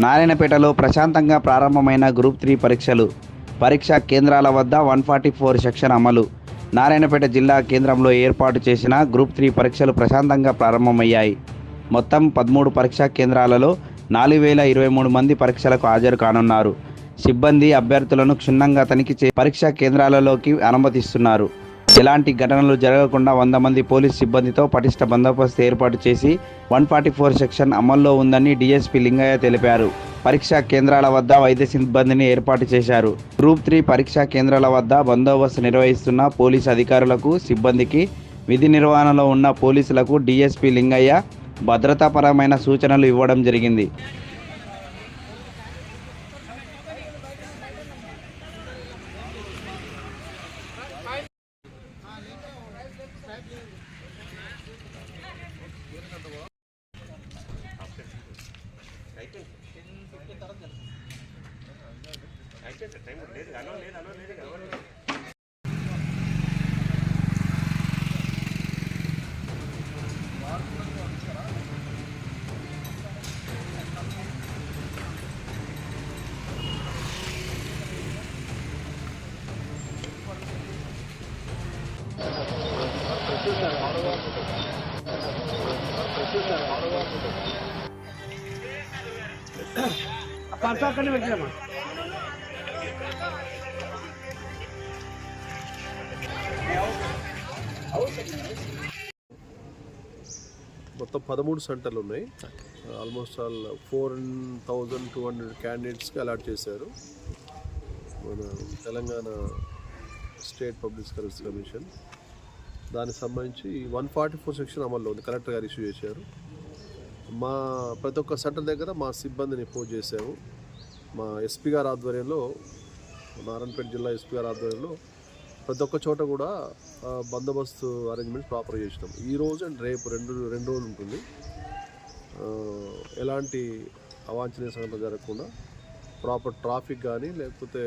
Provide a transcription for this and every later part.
నారాయణపేటలో ప్రశాంతంగా ప్రారంభమైన group three పరీక్షలు. పరీక్షా కేంద్రాల వద్ద వన్ ఫార్టీ ఫోర్ సెక్షన్ అమలు. నారాయణపేట జిల్లా కేంద్రంలో ఏర్పాటు చేసిన గ్రూప్ త్రీ పరీక్షలు ప్రశాంతంగా ప్రారంభమయ్యాయి. మొత్తం పదమూడు పరీక్షా కేంద్రాలలో నాలుగు వేల ఇరవై మూడు మంది పరీక్షలకు హాజరు కానున్నారు. సిబ్బంది అభ్యర్థులను క్షుణ్ణంగా తనిఖీ చే పరీక్షా కేంద్రాలలోకి అనుమతిస్తున్నారు. ఎలాంటి ఘటనలు జరగకుండా వంద మంది పోలీస్ సిబ్బందితో పటిష్ట బందోబస్తు ఏర్పాటు చేసి వన్ ఫార్టీ ఫోర్ సెక్షన్ అమల్లో ఉందని డీఎస్పీ లింగయ్య తెలిపారు. పరీక్షా కేంద్రాల వద్ద వైద్య సిబ్బందిని ఏర్పాటు చేశారు. గ్రూప్ త్రీ పరీక్షా కేంద్రాల వద్ద బందోబస్తు నిర్వహిస్తున్న పోలీసు అధికారులకు సిబ్బందికి విధి నిర్వహణలో ఉన్న పోలీసులకు డీఎస్పీ లింగయ్య భద్రతాపరమైన సూచనలు ఇవ్వడం జరిగింది. అయితే టైం లేదు అలో లేదు అలో లేదు. పర్సు అక్కడనే పెట్టామా మొత్తం పదమూడు సెంటర్లు ఉన్నాయి. Almost all four thousand two hundred క్యాండిడేట్స్కి అలాట్ చేశారు. మన Telangana state public service commission. దానికి సంబంధించి వన్ ఫార్టీ ఫోర్ సెక్షన్ అమల్లో ఉంది. కలెక్టర్ గారు ఇష్యూ చేశారు. మా ప్రతి ఒక్క సెంటర్ దగ్గర మా సిబ్బందిని పోజ్ చేసాము మా ఎస్పీ గారి ఆధ్వర్యంలో నారాయణపేట జిల్లా ఎస్పీ గారి ఆధ్వర్యంలో ప్రతి ఒక్క చోట కూడా బందోబస్తు అరేంజ్మెంట్ ప్రాపర్ చేసినాం. ఈ రోజు అండ్ రేపు రెండు రెండు రోజులు ఉంటుంది. ఎలాంటి అవాంఛనీయ సంఘటన జరగకుండా ప్రాపర్ ట్రాఫిక్ కానీ లేకపోతే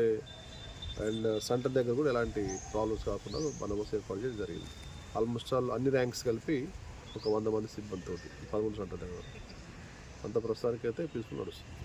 అండ్ సెంటర్ దగ్గర కూడా ఎలాంటి ప్రాబ్లమ్స్ కాకుండా బందోబస్తు ఏర్పాటు చేయడం జరిగింది. ఆల్మోస్ట్ ఆల్ అన్ని ర్యాంక్స్ కలిపి ఒక వంద మంది సిబ్బందితో పదమూడు సెంటర్ అంత ప్రస్తుతానికైతే పీస్ఫుల్ నడుస్తుంది.